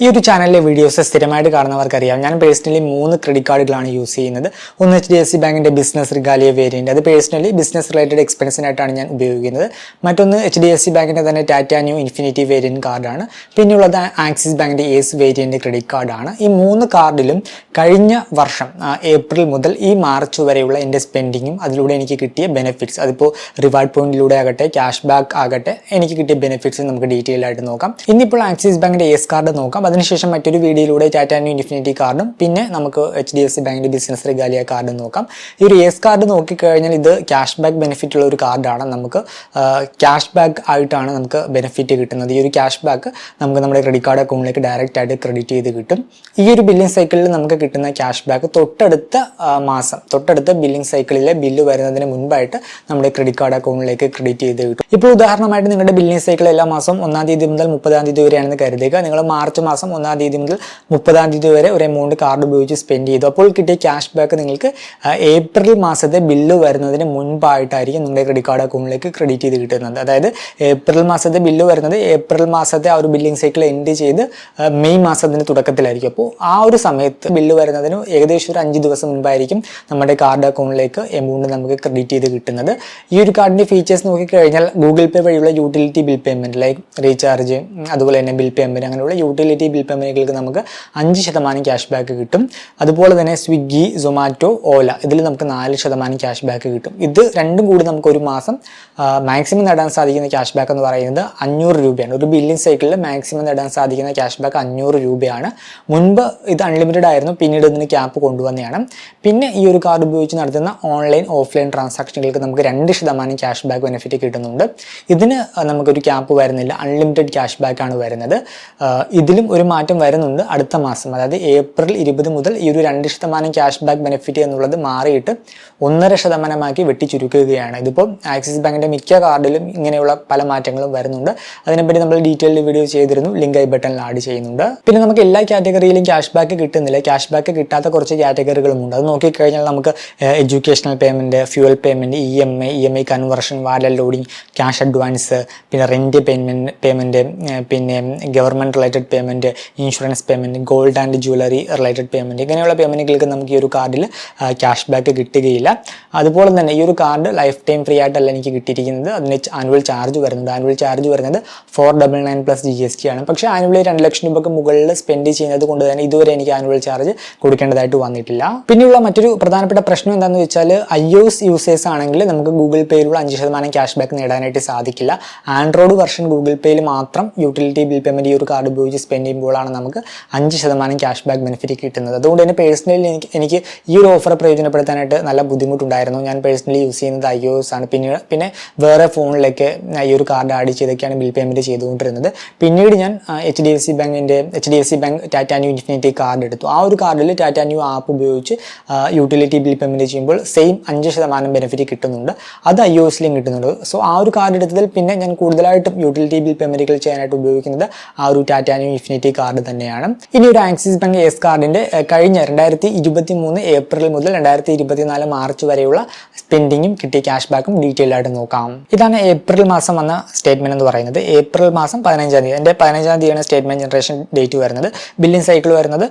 ഈ ഒരു ചാനലിലെ വീഡിയോസ് സ്ഥിരമായിട്ട് കാണുന്നവർക്കറിയാം. ഞാൻ പേഴ്സണലി മൂന്ന് ക്രെഡിറ്റ് കാർഡുകളാണ് യൂസ് ചെയ്യുന്നത്. ഒന്ന് എച്ച് ഡി എഫ് സി ബാങ്കിന്റെ ബിസിനസ് റിഗാലിയ വേരിയന്റ് അത് പേഴ്സണലി ബിസിനസ് റിലേറ്റഡ് എക്സ്പെൻസിനായിട്ടാണ് ഞാൻ ഉപയോഗിക്കുന്നത്. മറ്റൊന്ന് എച്ച് ഡി എഫ് സി ബാങ്കിന്റെ തന്നെ ടാറ്റ ന്യൂ ഇൻഫിനിറ്റി വേരിയന്റ് കാർഡാണ് പിന്നെയുള്ളത് ആക്സിസ് ബാങ്കിന്റെ ഏസ് വേരിയന്റ് ക്രെഡിറ്റ് കാർഡാണ് ഈ മൂന്ന് കാർഡിലും കഴിഞ്ഞ വർഷം ഏപ്രിൽ മുതൽ ഈ മാർച്ച് വരെയുള്ള എന്റെ സ്പെൻഡിങ്ങും അതിലൂടെ എനിക്ക് കിട്ടിയ ബെനിഫിറ്റ്സ് അതിപ്പോൾ റിവാർഡ് പോയിന്റിലൂടെ ആകട്ടെ ക്യാഷ് ബാക്ക് ആകട്ടെ എനിക്ക് കിട്ടിയ ബെനിഫിറ്റ്സ് നമുക്ക് ഡീറ്റെയിൽ ആയിട്ട് നോക്കാം. ഇന്നിപ്പോൾ ആക്സിസ് ബാങ്കിന്റെ എസ് കാർഡ് നോക്കാം. അതിനുശേഷം മറ്റൊരു വീഡിയോയിലൂടെ ടാറ്റ ന്യൂ ഇൻഫിനിറ്റി കാർഡും പിന്നെ നമുക്ക് എച്ച് ഡി എഫ് സി ബാങ്കിന്റെ ബിസിനസ് റിഗാലിയ കാർഡും നോക്കാം. ഈ ഒരു എസ് കാർഡ് നോക്കിക്കഴിഞ്ഞാൽ ഇത് ക്യാഷ് ബാക്ക് ബെനിഫിറ്റ് ഉള്ള ഒരു കാർഡാണ് നമുക്ക് ക്യാഷ് ബാക്ക് ആയിട്ടാണ് നമുക്ക് ബെനിഫിറ്റ് കിട്ടുന്നത്. ഈ ഒരു ക്യാഷ് ബാക്ക് നമുക്ക് നമ്മുടെ ക്രെഡിറ്റ് കാർഡ് അക്കൗണ്ടിലേക്ക് ഡയറക്റ്റ് ആയിട്ട് ക്രെഡിറ്റ് ചെയ്ത് കിട്ടും. ഈ ഒരു ബില്ലിംഗ് സൈക്കിളിൽ നമുക്ക് കിട്ടുന്ന ക്യാഷ് ബാക്ക് തൊട്ടടുത്ത മാസം തൊട്ടടുത്ത ബില്ലിംഗ് സൈക്കിളിലെ ബില്ല് വരുന്നതിന് മുൻപായിട്ട് നമ്മുടെ ക്രെഡിറ്റ് കാർഡ് അക്കൗണ്ടിലേക്ക് ക്രെഡിറ്റ് ചെയ്ത് കിട്ടും. ഇപ്പോൾ ഉദാഹരണമായിട്ട് നിങ്ങളുടെ ബില്ലിംഗ് സൈക്കിൾ എല്ലാ മാസം ഒന്നാം തീയതി മുതൽ മുപ്പതാം തീയതി വരെയാണെന്ന് കരുതുക. നിങ്ങൾ മാർച്ച് മാസം ഒന്നാം തീയതി മുതൽ മുപ്പതാം തീയതി വരെ ഒരു എമൗണ്ട് കാർഡ് ഉപയോഗിച്ച് സ്പെൻഡ് ചെയ്തു. അപ്പോൾ കിട്ടിയ ക്യാഷ് ബാക്ക് നിങ്ങൾക്ക് ഏപ്രിൽ മാസത്തെ ബില്ല് വരുന്നതിന് മുൻപായിട്ടായിരിക്കും നിങ്ങളുടെ ക്രെഡിറ്റ് കാർഡ് അക്കൗണ്ടിലേക്ക് ക്രെഡിറ്റ് ചെയ്ത് കിട്ടുന്നത്. അതായത് ഏപ്രിൽ മാസത്തെ ബില്ല് വരുന്നത് ഏപ്രിൽ മാസത്തെ ആ ഒരു ബില്ലിംഗ് സൈക്കിൾ എൻഡ് ചെയ്ത് മെയ് മാസത്തിന്റെ തുടക്കത്തിലായിരിക്കും. അപ്പോൾ ആ ഒരു സമയത്ത് ബില്ല് വരുന്നതിന് ഏകദേശം ഒരു അഞ്ച് ദിവസം മുൻപായിരിക്കും നമ്മുടെ കാർഡ് അക്കൗണ്ടിലേക്ക് എമൗണ്ട് നമുക്ക് ക്രെഡിറ്റ് ചെയ്ത് കിട്ടുന്നത്. ഈ ഒരു കാർഡിന്റെ ഫീച്ചേഴ്സ് നോക്കിക്കഴിഞ്ഞാൽ ഗൂഗിൾ പേ വഴിയുള്ള utility bill payment like recharge അതുപോലെ തന്നെ ബിൽ പേയ്മെന്റ് അങ്ങനെയുള്ള യൂട്ടിലിറ്റി ബിൽ പേയ്മെന്റുകൾക്ക് നമുക്ക് അഞ്ച് ശതമാനം ക്യാഷ് ബാക്ക് കിട്ടും. അതുപോലെ തന്നെ സ്വിഗ്ഗി സൊമാറ്റോ ഓല ഇതിൽ നമുക്ക് നാല് ശതമാനം ക്യാഷ് ബാക്ക് കിട്ടും. ഇത് രണ്ടും കൂടി നമുക്ക് ഒരു മാസം മാക്സിമം നേടാൻ സാധിക്കുന്ന ക്യാഷ് ബാക്ക് എന്ന് പറയുന്നത് അഞ്ഞൂറ് രൂപയാണ്. ഒരു ബില്ലിംഗ് സൈക്കിളിൽ മാക്സിമം നേടാൻ സാധിക്കുന്ന ക്യാഷ് ബാക്ക് അഞ്ഞൂറ് രൂപയാണ്. മുൻപ് ഇത് അൺലിമിറ്റഡ് ആയിരുന്നു പിന്നീട് ഇതിന് ക്യാപ്പ് കൊണ്ടുവന്നതാണ്. പിന്നെ ഈ ഒരു കാർഡ് ഉപയോഗിച്ച് നടത്തുന്ന ഓൺലൈൻ ഓഫ്ലൈൻ ട്രാൻസാക്ഷനുകൾക്ക് നമുക്ക് രണ്ട് ശതമാനം ക്യാഷ് ബാക്ക് ബെനിഫിറ്റ് കിട്ടുന്നുണ്ട്. ഇതിന് നമുക്കൊരു ക്യാപ്പ് വരുന്നില്ല. അൺലിമിറ്റഡ് ക്യാഷ് ബാക്ക് ആണ് വരുന്നത്. ഇതിലും ഒരു മാറ്റം വരുന്നുണ്ട് അടുത്ത മാസം. അതായത് ഏപ്രിൽ ഇരുപത് മുതൽ ഈ ഒരു രണ്ട് ശതമാനം ക്യാഷ് ബാക്ക് ബെനിഫിറ്റ് എന്നുള്ളത് മാറിയിട്ട് ഒന്നര ശതമാനമാക്കി വെട്ടി ചുരുക്കുകയാണ് ഇതിപ്പോൾ ആക്സിസ് ബാങ്കിന്റെ മിക്ക കാർഡിലും ഇങ്ങനെയുള്ള പല മാറ്റങ്ങളും വരുന്നുണ്ട്. അതിനെപ്പറ്റി നമ്മൾ ഡീറ്റെയിൽഡ് വീഡിയോ ചെയ്തിരുന്നു. ലിങ്ക് ഐ ബട്ടണിൽ ആഡ് ചെയ്യുന്നുണ്ട്. പിന്നെ നമുക്ക് എല്ലാ കാറ്റഗറിയിലും ക്യാഷ് ബാക്ക് കിട്ടുന്നില്ല. ക്യാഷ് ബാക്ക് കിട്ടാത്ത കുറച്ച് കാറ്റഗറികളുമുണ്ട് അത് നോക്കിക്കഴിഞ്ഞാൽ നമുക്ക് educational payment fuel payment E M I E M I conversion wallet loading cash advance പിന്നെ റെന്റ് പേയ്മെന്റ് പേയ്മെന്റ് പിന്നെ government related payment insurance payment gold and jewellery related payment ഇങ്ങനെയുള്ള പേയ്മെന്റുകൾക്ക് നമുക്ക് ഈ ഒരു കാർഡിൽ ക്യാഷ് ബാക്ക് കിട്ടുകയില്ല. അതുപോലെ തന്നെ ഈ ഒരു കാർഡ് ലൈഫ് ടൈം ഫ്രീ ആയിട്ടല്ല എനിക്ക് കിട്ടിയിരിക്കുന്നത്. അതിന് ആനുവൽ ചാർജ് വരുന്നത്. ആനുവൽ ചാർജ് വരുന്നത് four double nine plus G S T ആണ്. പക്ഷേ ആനുവലി രണ്ട് ലക്ഷം രൂപയ്ക്ക് മുകളിൽ സ്പെൻഡ് ചെയ്യുന്നത് കൊണ്ട് തന്നെ ഇതുവരെ എനിക്ക് ആനുവൽ ചാർജ് കൊടുക്കേണ്ടതായിട്ട് വന്നിട്ടില്ല. പിന്നെയുള്ള മറ്റൊരു പ്രധാനപ്പെട്ട പ്രശ്നം എന്താണെന്ന് വെച്ചാൽ ഐ ഒ എസ് യൂസേഴ്സ് ആണെങ്കിൽ നമുക്ക് ഗൂഗിൾ പേയിലുള്ള അഞ്ച് ശതമാനം ക്യാഷ് ബാക്ക് നേടാനായിട്ട് സാധിക്കില്ല. ആൻഡ്രോയിഡ് വെർഷൻ ഗൂഗിൾ പേയിൽ മാത്രം യൂട്ടിലിറ്റി ബിൽ പേയ്മെന്റ് ഈ ഒരു കാർഡ് ഉപയോഗിച്ച് സ്പെൻഡ് ചെയ്യുമ്പോഴാണ് നമുക്ക് അഞ്ച് ശതമാനം ക്യാഷ് ബാക്ക് ബെനിഫിറ്റ് കിട്ടുന്നത്. അതുകൊണ്ട് തന്നെ പേഴ്സണലി എനിക്ക് എനിക്ക് ഈ ഒരു ഓഫർ പ്രയോജനപ്പെടുത്താനായിട്ട് നല്ല ബുദ്ധിമുട്ടുണ്ടായിരുന്നു. ഞാൻ പേഴ്സണലി യൂസ് ചെയ്യുന്നത് ഐ എസ് ആണ്. പിന്നീട് പിന്നെ വേറെ ഫോണിലേക്ക് ഈ ഒരു കാർഡ് ആഡ് ചെയ്തൊക്കെയാണ് ബിൽ പേയ്മെന്റ് ചെയ്തുകൊണ്ടിരുന്നത്. പിന്നീട് ഞാൻ എച്ച് ഡി എഫ് സി ബാങ്കിന്റെ H D F C bank Tata Neu infinity card എടുത്തു. ആ ഒരു കാർഡിൽ ടാറ്റ ന്യൂ ആപ്പ് ഉപയോഗിച്ച് യൂട്ടിലിറ്റി ബിൽ പേയ്മെന്റ് ചെയ്യുമ്പോൾ സെയിം അഞ്ച് ശതമാനം ബെനിഫിറ്റ് കിട്ടുന്നുണ്ട്. അത് ഐ ഒ എസിലും കിട്ടുന്നുണ്ട്. സോ ആ ഒരു കാർഡ് എടുത്തതിൽ പിന്നെ ഞാൻ കൂടുതലായിട്ടും യൂട്ടിലിറ്റി ബിൽ പേയ്മെന്റുകൾ ചെയ്യാനായിട്ട് ഉപയോഗിക്കുന്നത് ആ ഒരു ടാറ്റ ന്യൂ ഇൻഫിനിറ്റി കാർഡ് തന്നെയാണ്. ഇനി ഒരു ആക്സിസ് ബാങ്ക് എസ് കാർഡിന്റെ കഴിഞ്ഞ രണ്ടായിരത്തി ഇരുപത്തി മൂന്ന് ഏപ്രിൽ മുതൽ രണ്ടായിരത്തി ഇരുപത്തിനാല് മാർച്ച് വരെയുള്ള സ്പെൻഡിങ്ങും കിട്ടിയ ക്യാഷ് ബാക്കും ഡീറ്റെയിൽ ആയിട്ട് നോക്കാം. ഇതാണ് ഏപ്രിൽ മാസം വന്ന സ്റ്റേറ്റ്മെന്റ് എന്ന് പറയുന്നത്. ഏപ്രിൽ മാസം പതിനഞ്ചാം തീയതി എന്റെ പതിനഞ്ചാം തീയതിയാണ് സ്റ്റേറ്റ്മെന്റ് ജനറേഷൻ ഡേറ്റ് വരുന്നത്. ബില്ലിംഗ് സൈക്കിൾ വരുന്നത്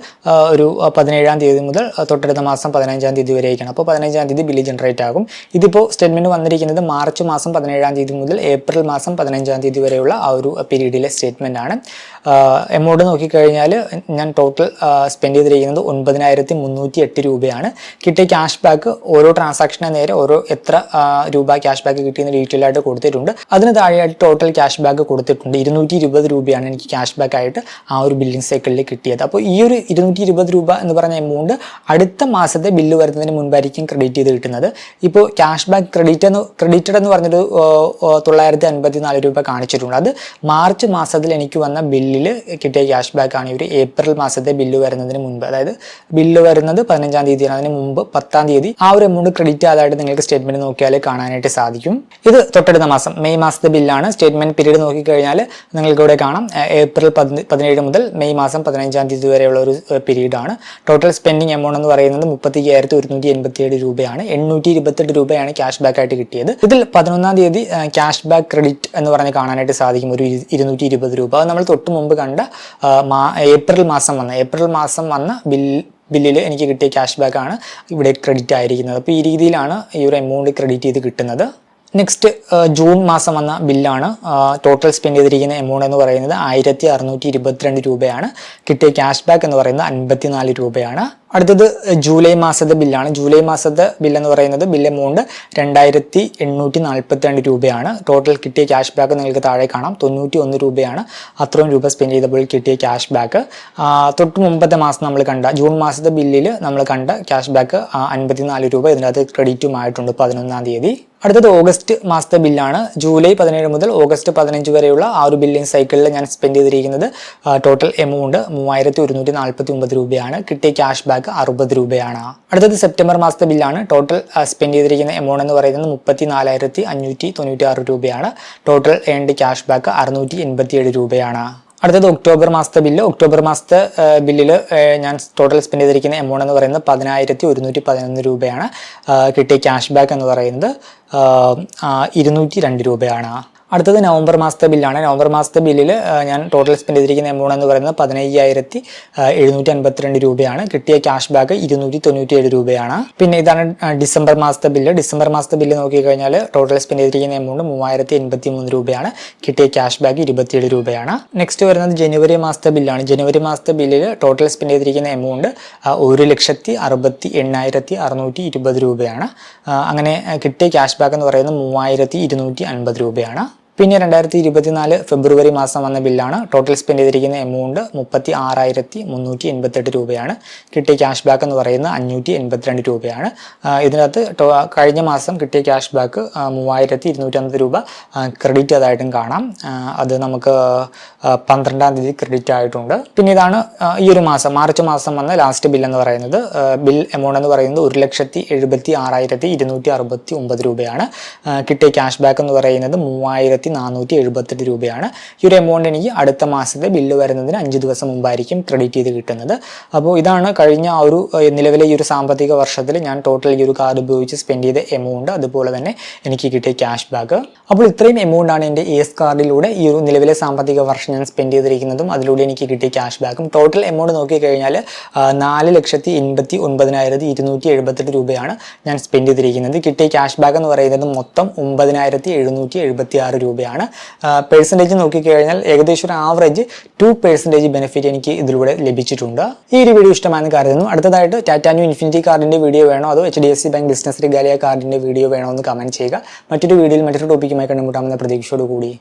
ഒരു പതിനേഴാം തീയതി മുതൽ തൊട്ടടുത്ത മാസം പതിനഞ്ചാം തീയതി വരെയൊക്കെയാണ്. അപ്പോൾ പതിനഞ്ചാം തീയതി ബില്ല് ജനറേറ്റ് ആകും. ഇതിപ്പോൾ സ്റ്റേറ്റ്മെന്റ് വന്നിരിക്കുന്നത് മാർച്ച് മാസം പതിനേഴാം തീയതി മുതൽ ഏപ്രിൽ മാസം പതിനഞ്ചാം തീയതി വരെയുള്ള ആ ഒരു പീരീഡിലെ സ്റ്റേറ്റ്മെന്റ് ആണ്. എമൗണ്ട് നോക്കിക്കഴിഞ്ഞാൽ ഞാൻ ടോട്ടൽ സ്പെൻഡ് ചെയ്തിരിക്കുന്നത് ഒൻപതിനായിരത്തി മുന്നൂറ്റി എട്ട് രൂപയാണ്. കിട്ടിയ ക്യാഷ് ബാക്ക് ഓരോ ട്രാൻസാക്ഷനെ നേരെ ഓരോ എത്ര രൂപ ക്യാഷ് ബാക്ക് കിട്ടിയെന്ന് ഡീറ്റെയിൽ ആയിട്ട് കൊടുത്തിട്ടുണ്ട്. അതിന് താഴെയായിട്ട് ടോട്ടൽ ക്യാഷ് ബാക്ക് കൊടുത്തിട്ടുണ്ട്. ഇരുന്നൂറ്റി ഇരുപത് രൂപയാണ് എനിക്ക് ക്യാഷ് ബാക്ക് ആയിട്ട് ആ ഒരു ബില്ലിംഗ് സൈക്കിളിൽ കിട്ടിയത്. അപ്പോൾ ഈ ഒരു ഇരുന്നൂറ്റി ഇരുപത് രൂപ എന്ന് പറഞ്ഞ എമൗണ്ട് അടുത്ത മാസത്തെ ബില്ല് വരുന്നതിന് മുൻപായിരിക്കും ക്രെഡിറ്റ് ചെയ്ത് കിട്ടുന്നത്. ഇപ്പോൾ ക്യാഷ് ബാക്ക് ക്രെഡിറ്റ് എന്ന് ക്രെഡിറ്റഡ് എന്ന് പറഞ്ഞൊരു തൊള്ളായിരത്തി അൻപത്തി നാല് രൂപ കാണിച്ചിട്ടുണ്ട്. അത് മാർച്ച് മാസത്തിൽ എനിക്ക് വന്ന ബില്ലിൽ കിട്ടിയ ക്യാഷ് ബാക്ക് ആണ് ഇവർ ഏപ്രിൽ മാസത്തെ ബില്ല് വരുന്നതിന് മുൻപ്. അതായത് ബില്ല് വരുന്നത് പതിനഞ്ചാം തീയതിയാണ് അതിന് മുമ്പ് പത്താം തീയതി ആ ഒരു എമൗണ്ട് ക്രെഡിറ്റ് ആയതായിട്ട് നിങ്ങൾക്ക് സ്റ്റേറ്റ്മെന്റ് നോക്കിയാൽ കാണാനായിട്ട് സാധിക്കും. ഇത് തൊട്ടടുത്ത മാസം മെയ് മാസത്തെ ബില്ലാണ് സ്റ്റേറ്റ്മെന്റ് പീരീഡ് നോക്കിക്കഴിഞ്ഞാൽ നിങ്ങൾക്ക് ഇവിടെ കാണാം ഏപ്രിൽ പതിന- പതിനേഴ് മുതൽ മെയ് മാസം പതിനഞ്ചാം തീയതി വരെയുള്ള ഒരു പീരീഡ് ആണ്. ടോട്ടൽ സ്പെൻഡിങ് എമൗണ്ട് എന്ന് പറയുന്നത് മുപ്പത്തി അയ്യായിരത്തി ഒരുന്നൂറ്റി എൺപത്തി ഏഴ് രൂപയാണ്. എണ്ണൂറ്റി ഇരുപത്തെട്ട് രൂപയാണ് ക്യാഷ് ബാക്ക് ആയിട്ട് കിട്ടിയത്. ഇതിൽ പതിനൊന്നാം തീയതി ക്യാഷ് ബാക്ക് ക്രെഡിറ്റ് എന്ന് പറഞ്ഞ് കാണാനായിട്ട് സാധിക്കും. ഒരു ഇരു- ഇരുന്നൂറ്റി ഇരുപത് രൂപ നമ്മൾ തൊട്ട് മുമ്പ് കണ്ട ഏപ്രിൽ മാസം വന്ന് ഏപ്രിൽ മാസം വന്ന് ബിൽ ബില്ലിൽ എനിക്ക് കിട്ടിയ ക്യാഷ് ബാക്ക് ആണ് ഇവിടെ ക്രെഡിറ്റ് ആയിരിക്കുന്നത്. അപ്പോൾ ഈ രീതിയിലാണ് ഈ ഒരു എമൗണ്ട് ക്രെഡിറ്റ് ചെയ്ത് കിട്ടുന്നത്. നെക്സ്റ്റ് ജൂൺ മാസം വന്ന ബില്ലാണ് ടോട്ടൽ സ്പെൻഡ് ചെയ്തിരിക്കുന്ന എമൗണ്ട് എന്ന് പറയുന്നത് ആയിരത്തി അറുന്നൂറ്റി ഇരുപത്തിരണ്ട് രൂപയാണ്. കിട്ടിയ ക്യാഷ് ബാക്ക് എന്ന് പറയുന്നത് അൻപത്തിനാല് രൂപയാണ്. അടുത്തത് ജൂലൈ മാസത്തെ ബില്ലാണ്. ജൂലൈ മാസത്തെ ബില്ല് എന്ന് പറയുന്നത് ബില്ല് എമൗണ്ട് രണ്ടായിരത്തി എണ്ണൂറ്റി നാൽപ്പത്തി രണ്ട് രൂപയാണ്. ടോട്ടൽ കിട്ടിയ ക്യാഷ് ബാക്ക് നിങ്ങൾക്ക് താഴെ കാണാം. തൊണ്ണൂറ്റി ഒന്ന് രൂപയാണ് അത്രയും രൂപ സ്പെൻഡ് ചെയ്തപ്പോൾ കിട്ടിയ ക്യാഷ് ബാക്ക് തൊട്ട് മുമ്പത്തെ മാസം നമ്മൾ കണ്ട ജൂൺ മാസത്തെ ബില്ലിൽ നമ്മൾ കണ്ട ക്യാഷ് ബാക്ക് അൻപത്തിനാല് രൂപ ഇതിനകത്ത് ക്രെഡിറ്റുമായിട്ടുണ്ട് പതിനൊന്നാം തീയതി. അടുത്തത് ഓഗസ്റ്റ് മാസത്തെ ബില്ലാണ്. ജൂലൈ പതിനേഴ് മുതൽ ഓഗസ്റ്റ് പതിനഞ്ച് വരെയുള്ള ആ ഒരു ബില്ലിംഗ് സൈക്കിളിൽ ഞാൻ സ്പെൻഡ് ചെയ്തിരിക്കുന്നത് ടോട്ടൽ എമൗണ്ട് മൂവായിരത്തി ഒരുന്നൂറ്റി നാൽപ്പത്തി ഒമ്പത് രൂപയാണ്. കിട്ടിയ ക്യാഷ് ബാക്ക് അറുപത് രൂപയാണ്. അടുത്തത് സെപ്റ്റംബർ മാസത്തെ ബില്ലാണ്. ടോട്ടൽ സ്പെൻഡ് ചെയ്തിരിക്കുന്ന എമൗണ്ട് എന്ന് പറയുന്നത് മുപ്പത്തി നാലായിരത്തി അഞ്ഞൂറ്റി തൊണ്ണൂറ്റി ആറ് രൂപയാണ്. ടോട്ടൽ ഏണ്ട് ക്യാഷ് ബാക്ക് അറുന്നൂറ്റി എൺപത്തി ഏഴ് രൂപയാണ്. അടുത്തത് ഒക്ടോബർ മാസത്തെ ബില്ല്. ഒക്ടോബർ മാസത്തെ ബില്ലിൽ ഞാൻ ടോട്ടൽ സ്പെൻഡ് ചെയ്തിരിക്കുന്ന എമൗണ്ട് എന്ന് പറയുന്നത് പതിനായിരത്തി ഒരുന്നൂറ്റി പതിനൊന്ന് രൂപയാണ് കിട്ടിയ ക്യാഷ് ബാക്ക് എന്ന് പറയുന്നത് ഇരുന്നൂറ്റി രണ്ട് രൂപയാണ്. അടുത്തത് നവംബർ മാസത്തെ ബില്ലാണ്. നവംബർ മാസത്തെ ബില്ലിൽ ഞാൻ ടോട്ടൽ സ്പെൻഡ് ചെയ്തിരിക്കുന്ന എമൗണ്ട് എന്ന് പറയുന്നത് പതിനയ്യായിരത്തി എഴുന്നൂറ്റി അൻപത്തിരണ്ട് രൂപയാണ്. കിട്ടിയ ക്യാഷ് ബാക്ക് ഇരുന്നൂറ്റി തൊണ്ണൂറ്റി ഏഴ് രൂപയാണ്. പിന്നെ ഇതാണ് ഡിസംബർ മാസത്തെ ബില്ല്. ഡിസംബർ മാസത്തെ ബില്ല് നോക്കിക്കഴിഞ്ഞാൽ ടോട്ടൽ സ്പെൻഡ് ചെയ്തിരിക്കുന്ന എമൗണ്ട് മൂവായിരത്തി എൺപത്തി മൂന്ന് രൂപയാണ്. കിട്ടിയ ക്യാഷ് ബാക്ക് ഇരുപത്തിയേഴ് രൂപയാണ്. നെക്സ്റ്റ് വരുന്നത് ജനുവരി മാസത്തെ ബില്ലാണ്. ജനുവരി മാസത്തെ ബില്ലിൽ ടോട്ടൽ സ്പെൻഡ് ചെയ്തിരിക്കുന്ന എമൗണ്ട് ഒരു ലക്ഷത്തി അറുപത്തി എണ്ണായിരത്തി അറുന്നൂറ്റി ഇരുപത് രൂപയാണ്. അങ്ങനെ കിട്ടിയ ക്യാഷ് ബാക്ക് എന്ന് പറയുന്നത് മൂവായിരത്തി ഇരുന്നൂറ്റി അൻപത് രൂപയാണ്. പിന്നെ രണ്ടായിരത്തി ഇരുപത്തിനാല് ഫെബ്രുവരി മാസം വന്ന ബില്ലാണ് ടോട്ടൽ സ്പെൻഡ് ചെയ്തിരിക്കുന്ന എമൗണ്ട് മുപ്പത്തി ആറായിരത്തി മുന്നൂറ്റി എൺപത്തെട്ട് രൂപയാണ്. കിട്ടിയ ക്യാഷ് ബാക്ക് എന്ന് പറയുന്നത് അഞ്ഞൂറ്റി എൺപത്തിരണ്ട് രൂപയാണ് ഇതിനകത്ത് കഴിഞ്ഞ മാസം കിട്ടിയ ക്യാഷ് ബാക്ക് മൂവായിരത്തി ഇരുന്നൂറ്റമ്പത് രൂപ ക്രെഡിറ്റ് അതായിട്ടും കാണാം. അത് നമുക്ക് പന്ത്രണ്ടാം തീയതി ക്രെഡിറ്റ് ആയിട്ടുണ്ട്. പിന്നെ ഇതാണ് ഈ ഒരു മാസം മാർച്ച് മാസം വന്ന ലാസ്റ്റ് ബിൽ എന്ന് പറയുന്നത്. ബിൽ എമൗണ്ട് എന്ന് പറയുന്നത് ഒരു ലക്ഷത്തി എഴുപത്തി ആറായിരത്തി ഇരുന്നൂറ്റി അറുപത്തി ഒമ്പത് രൂപയാണ് കിട്ടിയ ക്യാഷ് ബാക്ക് എന്ന് പറയുന്നത് മൂവായിരത്തി നാനൂറ്റി എഴുപത്തെട്ട് രൂപയാണ്. ഈ ഒരു എമൗണ്ട് എനിക്ക് അടുത്ത മാസത്തെ ബില്ല് വരുന്നതിന് അഞ്ച് ദിവസം മുമ്പായിരിക്കും ക്രെഡിറ്റ് ചെയ്ത് കിട്ടുന്നത്. അപ്പോൾ ഇതാണ് കഴിഞ്ഞ ആ ഒരു നിലവിലെ ഈ ഒരു സാമ്പത്തിക വർഷത്തിൽ ഞാൻ ടോട്ടൽ ഈ ഒരു കാർഡ് ഉപയോഗിച്ച് സ്പെൻഡ് ചെയ്ത എമൗണ്ട് അതുപോലെ തന്നെ എനിക്ക് കിട്ടിയ ക്യാഷ് ബാക്ക് അപ്പോൾ ഇത്രയും എമൗണ്ട് ആണ് എന്റെ എസ് കാർഡിലൂടെ ഈ ഒരു നിലവിലെ സാമ്പത്തിക വർഷം ഞാൻ സ്പെൻഡ് ചെയ്തിരിക്കുന്നതും അതിലൂടെ എനിക്ക് കിട്ടിയ ക്യാഷ് ബാക്കും ടോട്ടൽ എമൗണ്ട് നോക്കിക്കഴിഞ്ഞാൽ കഴിഞ്ഞാൽ നാല് ലക്ഷത്തി എൺപത്തി ഒൻപതിനായിരത്തി ഇരുന്നൂറ്റി എഴുപത്തെട്ട് രൂപയാണ് ഞാൻ സ്പെൻഡ് ചെയ്തിരിക്കുന്നത്. കിട്ടിയ ക്യാഷ് ബാക്ക് എന്ന് പറയുന്നത് മൊത്തം ഒമ്പതിനായിരത്തി എഴുന്നൂറ്റി എഴുപത്തി ആറ് രൂപയാണ്. പെർസെന്റേജ് നോക്കിക്കഴിഞ്ഞാൽ ഏകദേശം ഒരു ആവറേജ് ടു പെർസെന്റേജ് ബെനിഫിറ്റ് എനിക്ക് ഇതിലൂടെ ലഭിച്ചിട്ടുണ്ട്. ഈ ഒരു വീഡിയോ ഇഷ്ടമാണെന്ന് കരുതുന്നു. അടുത്തതായിട്ട് ടാറ്റാ ന്യൂ ഇൻഫിനിറ്റി കാർഡിന്റെ വീഡിയോ വേണോ? അതോ H D F C bank business regalia കാർഡിന്റെ വീഡിയോ വേണോ എന്ന് കമന്റ് ചെയ്യുക. മറ്റൊരു വീഡിയോയിൽ മറ്റൊരു ടോപ്പിക്കുമായി കണ്ടുമുട്ടാമെന്ന പ്രതീക്ഷയോട് കൂടി